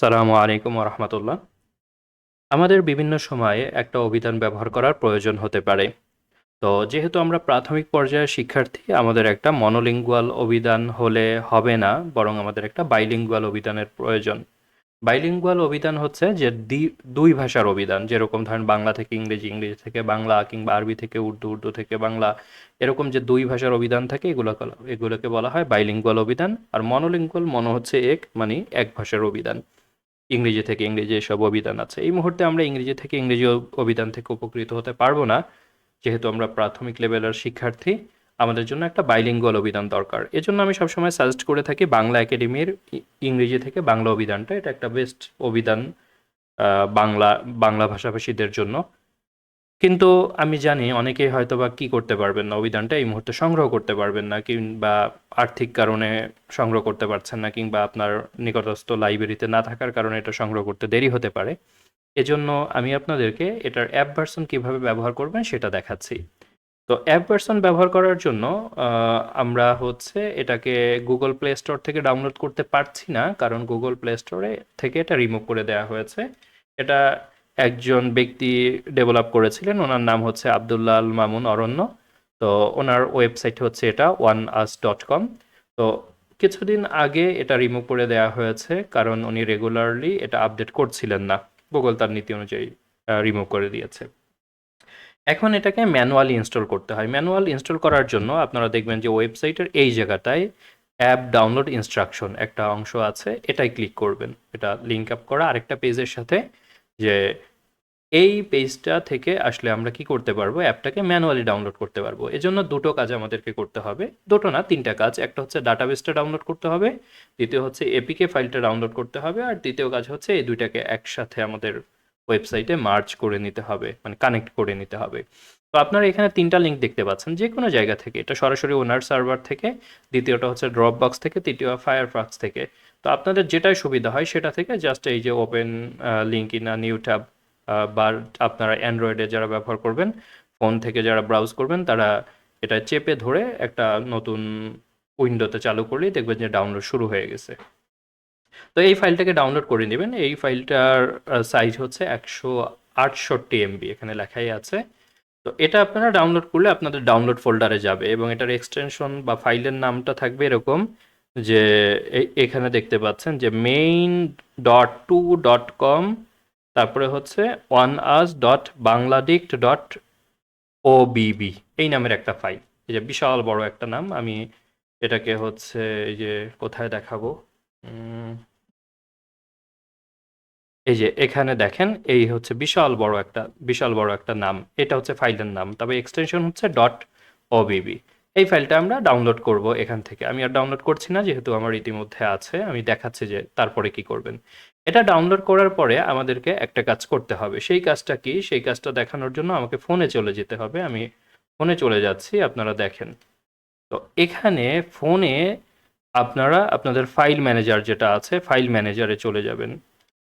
সালামু আলাইকুম রহমতুল্লাহ আমাদের বিভিন্ন সময়ে একটা অভিধান ব্যবহার করার প্রয়োজন হতে পারে। তো যেহেতু আমরা প্রাথমিক পর্যায়ের শিক্ষার্থী, আমাদের একটা মনোলিঙ্গুয়াল অভিধান হলে হবে না, বরং আমাদের একটা বাইলিঙ্গুয়াল অভিধানের প্রয়োজন। বাইলিঙ্গুয়াল অভিধান হচ্ছে যে দুই ভাষার অভিধান, যেরকম ধরেন বাংলা থেকে ইংরেজি ইংরেজি থেকে বাংলা কিংবা আরবি থেকে উর্দু উর্দু থেকে বাংলা, এরকম যে দুই ভাষার অভিধান থাকে, এগুলো এগুলোকে বলা হয় বাইলিঙ্গুয়াল অভিধান। আর মনোলিঙ্গুয়াল মনো হচ্ছে এক মানে এক ভাষার অভিধান। ইংরেজি থেকে ইংরেজি সব অভিধান আছে। এই মুহূর্তে আমরা ইংরেজি থেকে ইংরেজি অভিধান থেকে উপকৃত হতে পারব না। যেহেতু আমরা প্রাথমিক লেভেলের শিক্ষার্থী, আমাদের জন্য একটা বাইলিঙ্গুয়াল অভিধান দরকার। এজন্য আমি সবসময় সাজেস্ট করে থাকি বাংলা একাডেমির ইংরেজি থেকে বাংলা অভিধানটা। এটা একটা বেস্ট অভিধান বাংলা বাংলা ভাষাভাষীদের জন্য। কিন্তু আমি জানি অনেকেই হয়তো বা কী করতে পারবেন না, অভিধানটা এই মুহূর্তে সংগ্রহ করতে পারবেন না কিংবা আর্থিক কারণে সংগ্রহ করতে পারছেন না কিংবা আপনার নিকটস্থ লাইব্রেরিতে না থাকার কারণে এটা সংগ্রহ করতে দেরি হতে পারে। এজন্য আমি আপনাদেরকে এটার অ্যাপ ভার্সন কীভাবে ব্যবহার করবেন সেটা দেখাচ্ছি। তো অ্যাপ ভার্সন ব্যবহার করার জন্য আমরা হচ্ছে এটাকে গুগল প্লে স্টোর থেকে ডাউনলোড করতে পারছি না, কারণ গুগল প্লে স্টোরে থেকে এটা রিমুভ করে দেওয়া হয়েছে। এটা একজন ব্যক্তি ডেভেলপ করেছিলেন। ওনার নাম হচ্ছে আবদুল্লাহ আল মামুন অরণ্য। তো ওনার ওয়েবসাইট হচ্ছে এটা ওয়ান আস ডট কম তো কিছুদিন আগে এটা রিমুভ করে দেওয়া হয়েছে, কারণ উনি রেগুলারলি এটা আপডেট করছিলেন না। গুগল তার নীতি অনুযায়ী রিমুভ করে দিয়েছে। এখন এটাকে ম্যানুয়ালি ইনস্টল করতে হয়। ম্যানুয়াল ইনস্টল করার জন্য আপনারা দেখবেন যে ওয়েবসাইটের এই জায়গাটায় অ্যাপ ডাউনলোড ইনস্ট্রাকশন একটা অংশ আছে, এটাই ক্লিক করবেন। এটা লিঙ্ক আপ করা। আরেকটা পেজের সাথে যে এই পেজটা থেকে আসলে আমরা কি করতে পারব? অ্যাপটাকে ম্যানুয়ালি ডাউনলোড করতে পারব। এজন্য দুটো কাজ আমাদেরকে করতে হবে। দুটো না, তিনটা কাজ। একটা হচ্ছে ডাটাবেসটা ডাউনলোড করতে হবে। দ্বিতীয় হচ্ছে এপিকে ফাইলটা ডাউনলোড করতে হবে। আর দ্বিতীয় কাজ হচ্ছে এই দুইটাকে একসাথে আমাদের ওয়েবসাইটে মার্চ করে নিতে হবে। মানে কানেক্ট করে নিতে হবে। তো আপনারা এখানে তিনটা লিঙ্ক দেখতে পাচ্ছেন যে কোনো জায়গা থেকে। এটা সরাসরি ওনার সার্ভার থেকে, দ্বিতীয়টা হচ্ছে ড্রপ বক্স থেকে, তৃতীয় ফায়ারফক্স থেকে। তো আপনাদের যেটাই সুবিধা হয় সেটা থেকে জাস্ট এই যে open link in new tab বা আপনারা অ্যান্ড্রয়েডে যারা ব্যবহার করবেন ফোন থেকে যারা ব্রাউজ করবেন, তারা এটা চেপে ধরে একটা নতুন উইন্ডোতে চালু করলেই দেখবেন যে ডাউনলোড শুরু হয়ে গেছে। তো এই ফাইলটাকে ডাউনলোড করে নেবেন। এই ফাইলটার সাইজ হচ্ছে একশো আটষট্টি এমবি এখানে লেখাই আছে। তো এটা আপনারা ডাউনলোড করলে আপনাদের ডাউনলোড ফোল্ডারে যাবে এবং এটার এক্সটেনশন বা ফাইলের নামটা থাকবে এরকম যে এখানে দেখতে পাচ্ছেন যে main dot two dot com তারপরে হচ্ছে one us dot Bangladict dot O B B এই নামের একটা ফাইল এই যে বিশাল বড় একটা নাম, আমি এটাকে হচ্ছে এই যে কোথায় দেখাবো? এই যে এখানে দেখেন, এই হচ্ছে বিশাল বড় একটা, বিশাল বড় একটা নাম। এটা হচ্ছে ফাইলের নাম, তবে এক্সটেনশন হচ্ছে ডট ওবিবি এই ফাইলটা আমরা ডাউনলোড করব এখান থেকে। আমি আর ডাউনলোড করছি না, যেহেতু আমার ইতিমধ্যে আছে। আমি দেখাচ্ছি যে তারপরে কি করবেন। এটা ডাউনলোড করার পরে আমাদেরকে একটা কাজ করতে হবে। সেই কাজটা কি? সেই কাজটা দেখানোর জন্য আমাকে ফোনে চলে যেতে হবে। আমি ফোনে চলে যাচ্ছি, আপনারা দেখেন। তো এখানে ফোনে আপনারা, আপনাদের ফাইল ম্যানেজার যেটা আছে ফাইল ম্যানেজারে চলে যাবেন।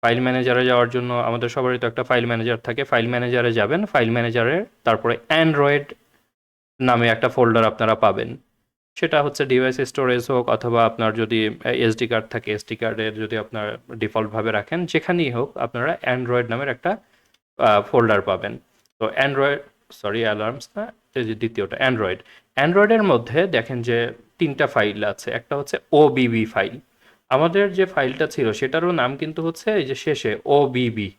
ফাইল ম্যানেজারে যাওয়ার জন্য আমাদের সবারই তো একটা ফাইল ম্যানেজার থাকে। ফাইল ম্যানেজারে যাবেন ফাইল ম্যানেজারে তারপরে অ্যান্ড্রয়েড নামে একটা ফোল্ডার আপনারা পাবেন। সেটা হচ্ছে ডিভাইস স্টোরেজ হোক অথবা আপনার যদি এসডি কার্ড থাকে এসডি কার্ডের যদি আপনার ডিফল্টভাবে রাখেন, যেখানেই হোক আপনারা অ্যান্ড্রয়েড নামের একটা ফোল্ডার পাবেন। তো অ্যান্ড্রয়েড সরি অ্যালার্মস না দ্বিতীয়টা অ্যান্ড্রয়েড অ্যান্ড্রয়েডের মধ্যে দেখেন যে তিনটা ফাইল আছে। একটা হচ্ছে ওবিবি ফাইল আমাদের যে ফাইলটা ছিল, সেটারও নাম কিন্তু হচ্ছে এই যে শেষে ওবিবি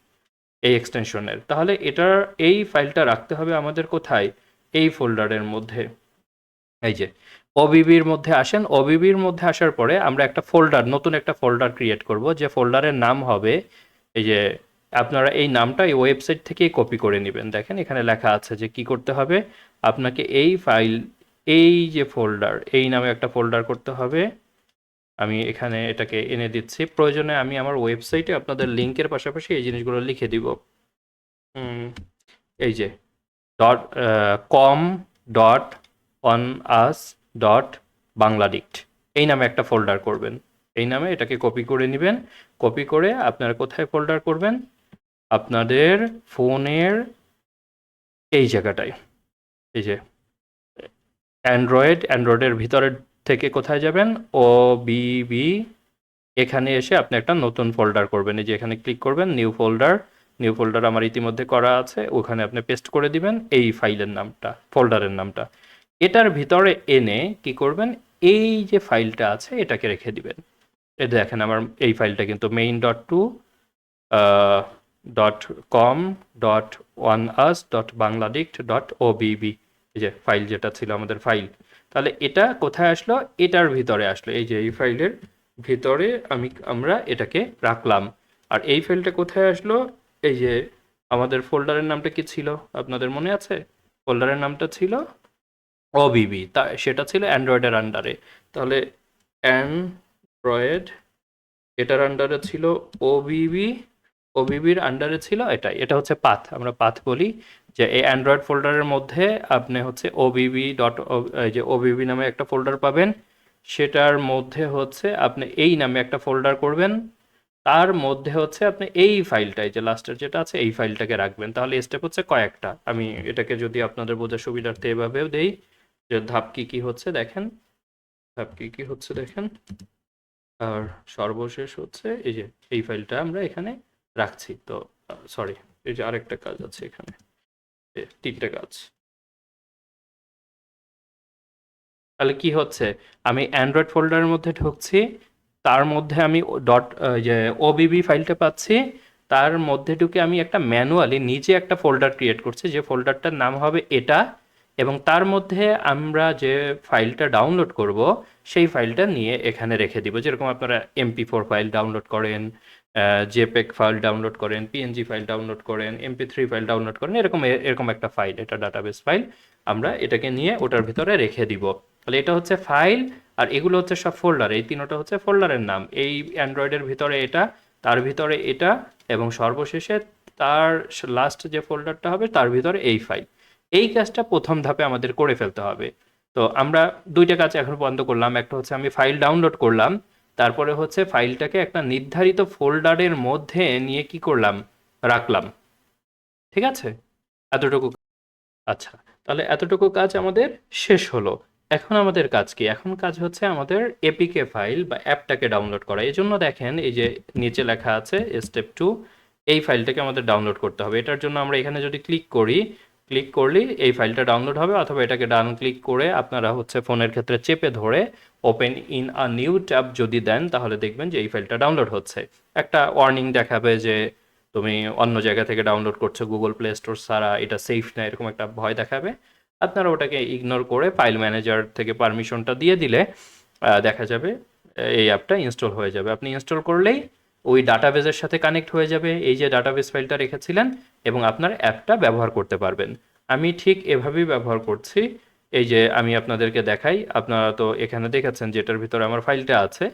এই এক্সটেনশনের তাহলে এটার, এই ফাইলটা রাখতে হবে আমাদের কোথায়? এই ফোল্ডারের মধ্যে। এই যে ওবিবির মধ্যে আসেন। ওবিবির মধ্যে আসার পরে আমরা একটা ফোল্ডার, নতুন একটা ফোল্ডার ক্রিয়েট করব, যে ফোল্ডারের নাম হবে, এই যে, আপনারা এই নামটা এই ওয়েবসাইট থেকেই কপি করে নেবেন। দেখেন, এখানে লেখা আছে যে কি করতে হবে? আপনাকে এই ফাইল এই যে ফোল্ডার, এই নামে একটা ফোল্ডার করতে হবে। আমি এখানে এটাকে এনে দিচ্ছি। প্রয়োজনে আমি আমার ওয়েবসাইটে আপনাদের লিঙ্কের পাশাপাশি এই জিনিসগুলো লিখে দিব। এই যে dot com dot on us dot Bangladict এই নামে একটা ফোল্ডার করবেন। এই নামে এটাকে কপি করে নেবেন। কপি করে আপনারা কোথায় ফোল্ডার করবেন? আপনাদের ফোনের এই জায়গাটায়। এই যে অ্যান্ড্রয়েড অ্যান্ড্রয়েডের ভিতরের থেকে কোথায় যাবেন? ও বিবি এখানে এসে আপনি একটা নতুন ফোল্ডার করবেন। এই যে এখানে ক্লিক করবেন নিউ ফোল্ডার নিউ ফোল্ডার আমার ইতিমধ্যে করা আছে। ওখানে আপনি পেস্ট করে দিবেন এই ফাইলের নামটা ফোল্ডারের নামটা। এটার ভিতরে এনে কি করবেন? এই যে ফাইলটা আছে, এটাকে রেখে দিবেন। এই দেখেন আমার এই ফাইলটা কিন্তু main dot two dot com dot one us dot Bangladict dot OBB এই যে ফাইল যেটা ছিল আমাদের ফাইল তাহলে এটা কোথায় আসলো? এটার ভিতরে আসলো। এই যে এই ফাইলের ভিতরে আমি, আমরা এটাকে রাখলাম। আর এই ফাইলটা কোথায় আসলো? এই যে আমাদের ফোল্ডারের নামটা কি ছিল? আপনাদের মনে আছে? ফোল্ডারের নামটা ছিল ওবিবি তা, সেটা ছিল অ্যান্ড্রয়েডের আন্ডারে। তাহলে অ্যান্ড্রয়েড, এটার আন্ডারে ছিল ওবিবি ওবিবির আন্ডারে ছিল এটাই। এটা হচ্ছে পাথ। আমরা পাথ বলি। যে এই অ্যান্ড্রয়েড ফোল্ডারের মধ্যে আপনি হচ্ছে ওবিবি ডট যে ওবিবি নামে একটা ফোল্ডার পাবেন। সেটার মধ্যে হচ্ছে আপনি এই নামে একটা ফোল্ডার করবেন। তার মধ্যে হচ্ছে আপনি এই ফাইলটাই যে লাস্টের যেটা আছে, এই ফাইলটাকে রাখবেন। তাহলে স্টেপ হচ্ছে কয়েকটা। আমি এটাকে যদি আপনাদের বোঝার সুবিধার্থে এভাবেও দেই, যে ধাপ কি কি হচ্ছে দেখেন। ধাপ কি কি হচ্ছে দেখেন। আর সর্বশেষ হচ্ছে এই যে, এই ফাইলটা আমরা এখানে রাখছি। তো সরি এই যে আরেকটা কাজ আছে এখানে। তিনটে কাজ তাহলে কি হচ্ছে? আমি অ্যান্ড্রয়েড ফোল্ডারের মধ্যে ঢুকছি, তার মধ্যে আমি ডট যে ওবিবি ফাইলটা পাচ্ছি, তার মধ্যে ঢুকে আমি একটা ম্যানুয়ালি নিজে একটা ফোল্ডার ক্রিয়েট করছি, যে ফোল্ডারটার নাম হবে এটা, এবং তার মধ্যে আমরা যে ফাইলটা ডাউনলোড করব, সেই ফাইলটা নিয়ে এখানে রেখে দিব। যেরকম আপনারা এমপি ফোর ফাইল ডাউনলোড করেন জেপেক ফাইল ডাউনলোড করেন পিএনজি ফাইল ডাউনলোড করেন এমপি থ্রি ফাইল ডাউনলোড করেন, এরকম এরকম একটা ফাইল এটা ডাটাবেস ফাইল আমরা এটাকে নিয়ে ওটার ভিতরে রেখে দিব। তাহলে এটা হচ্ছে ফাইল আর এগুলো হচ্ছে সব ফোল্ডার এই তিনটা হচ্ছে ফোল্ডারের নাম। এই অ্যান্ড্রয়েডের ভিতরে এটা, তার ভিতরে এটা এবং সর্বশেষে তার লাস্ট যে ফোল্ডারটা হবে তার ভিতরে এই ফাইল এই কাজটা প্রথম ধাপে আমাদের করে ফেলতে হবে। তো আমরা দুইটা কাজ এখন বন্ধ করলাম, একটা হচ্ছে আমি ফাইল ডাউনলোড করলাম তারপরে হচ্ছে ফাইলটাকে একটা নির্ধারিত ফোল্ডারের মধ্যে নিয়ে কি করলাম? রাখলাম। ঠিক আছে? এতটুকু আচ্ছা তাহলে এতটুকু কাজ আমাদের শেষ হলো। এখন আমাদের কাজ কি? এখন কাজ হচ্ছে আমাদের এপিকে ফাইল বা অ্যাপটাকে ডাউনলোড করা। এই জন্য দেখেন, এই যে নিচে লেখা আছে স্টেপ টু এই ফাইলটাকে আমাদের ডাউনলোড করতে হবে। এটার জন্য আমরা এখানে যদি ক্লিক করি ক্লিক করলেই এই ফাইলটা ডাউনলোড হবে অথবা এটাকে ডান ক্লিক করে আপনারা হচ্ছে ফোনের ক্ষেত্রে চেপে ধরে open in a new tab যদি দেন, তাহলে দেখবেন যে এই ফাইলটা ডাউনলোড হচ্ছে। একটা ওয়ার্নিং দেখাবে যে তুমি অন্য জায়গা থেকে ডাউনলোড করছ গুগল প্লে স্টোর ছাড়া, এটা সেফ না, এরকম একটা ভয় দেখাবে। আপনারা ওটাকে ইগনোর করে ফাইল ম্যানেজার থেকে পারমিশনটা দিয়ে দিলে দেখা যাবে, এই অ্যাপটা ইনস্টল হয়ে যাবে। আপনি ইনস্টল করলেই ওই ডাটাবেজের সাথে কানেক্ট হয়ে যাবে, এই যে ডাটাবেস ফাইলটা রেখেছিলেন এবং আপনার অ্যাপটা ব্যবহার করতে পারবেন। আমি ঠিক এভাবেই ব্যবহার করছি। এই যে আমি আপনাদেরকে দেখাই, আপনারা তো এখানে দেখেছেন যেটার ভিতরে আমার ফাইলটা আছে।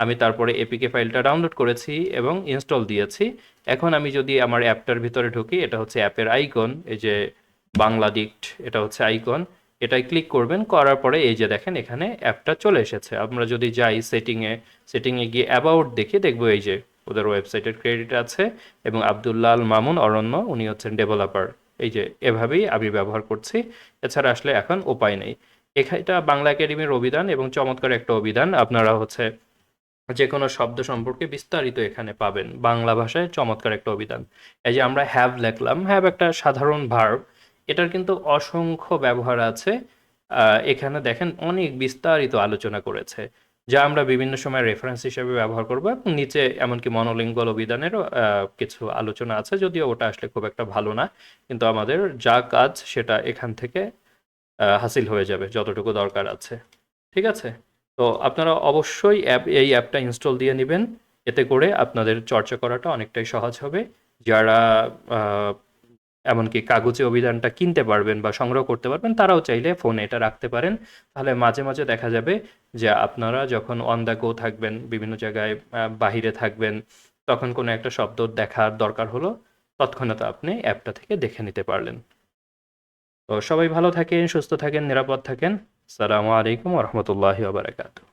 আমি তারপরে এপিকে ফাইলটা ডাউনলোড করেছি এবং ইনস্টল দিয়েছি। এখন আমি যদি আমার অ্যাপটার ভিতরে ঢুকি, এটা হচ্ছে অ্যাপের আইকন এই যে বাংলাডিক্ট এটা হচ্ছে আইকন এটাই ক্লিক করবেন, করার পরে এই যে দেখেন এখানে অ্যাপটা চলে এসেছে। আমরা যদি যাই সেটিংয়ে সেটিংয়ে গিয়ে অ্যাবাউট দেখি, দেখব এই যে ওদের ওয়েবসাইটের ক্রেডিট আছে এবং আবদুল্লাহ আল মামুন অরণ্য, উনি হচ্ছেন ডেভেলপার। এই যে, এভাবেই আমি ব্যবহার করছি। এছাড়া আসলে এখন উপায় নেই। এটা বাংলা একাডেমির অভিধান এবং চমৎকার একটা অভিধান। আপনারা হচ্ছে যে কোনো শব্দ সম্পর্কে বিস্তারিত এখানে পাবেন। বাংলা ভাষায় চমৎকার একটা অভিধান। এই যে, আমরা হ্যাভ লেখলাম। হ্যাভ একটা সাধারণ ভার্ব এটার কিন্তু অসংখ্য ব্যবহার আছে। এখানে দেখেন অনেক বিস্তারিত আলোচনা করেছে। যা আমরা বিভিন্ন সময় রেফারেন্স হিসেবে ব্যবহার করব এবং নিচে এমনকি মনোলিঙ্গল অভিধানেরও কিছু আলোচনা আছে, যদিও ওটা আসলে খুব একটা ভালো না, কিন্তু আমাদের যা কাজ সেটা এখান থেকে হাসিল হয়ে যাবে যতটুকু দরকার আছে। ঠিক আছে? তো আপনারা অবশ্যই অ্যাপ এই অ্যাপটা ইনস্টল দিয়ে নেবেন। এতে করে আপনাদের চর্চা করাটা অনেকটাই সহজ হবে। যারা এমনকি কাগজে অভিধানটা কিনতে পারবেন বা সংগ্রহ করতে পারবেন, তারাও চাইলে ফোনে এটা রাখতে পারেন। তাহলে মাঝে মাঝে দেখা যাবে যে আপনারা যখন অন দ্য গো থাকবেন, বিভিন্ন জায়গায় বাহিরে থাকবেন, তখন কোনো একটা শব্দ দেখার দরকার হলো, তৎক্ষণাৎ আপনি অ্যাপটা থেকে দেখে নিতে পারলেন। তো সবাই ভালো থাকেন, সুস্থ থাকেন, নিরাপদ থাকেন। সালামু আলাইকুম রহমতুল্লাহি বারাকাতু